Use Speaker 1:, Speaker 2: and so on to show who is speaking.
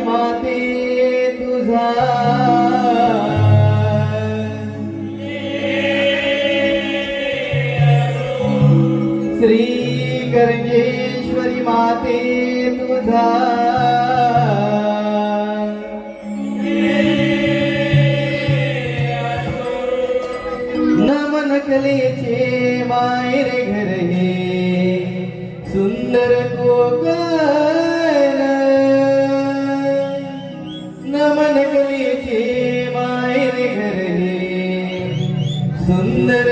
Speaker 1: माते तुझा श्री गरजेश्वरी माते तुझा नमन कलेचे मायर घर हे सुंदर कोकण सुंदर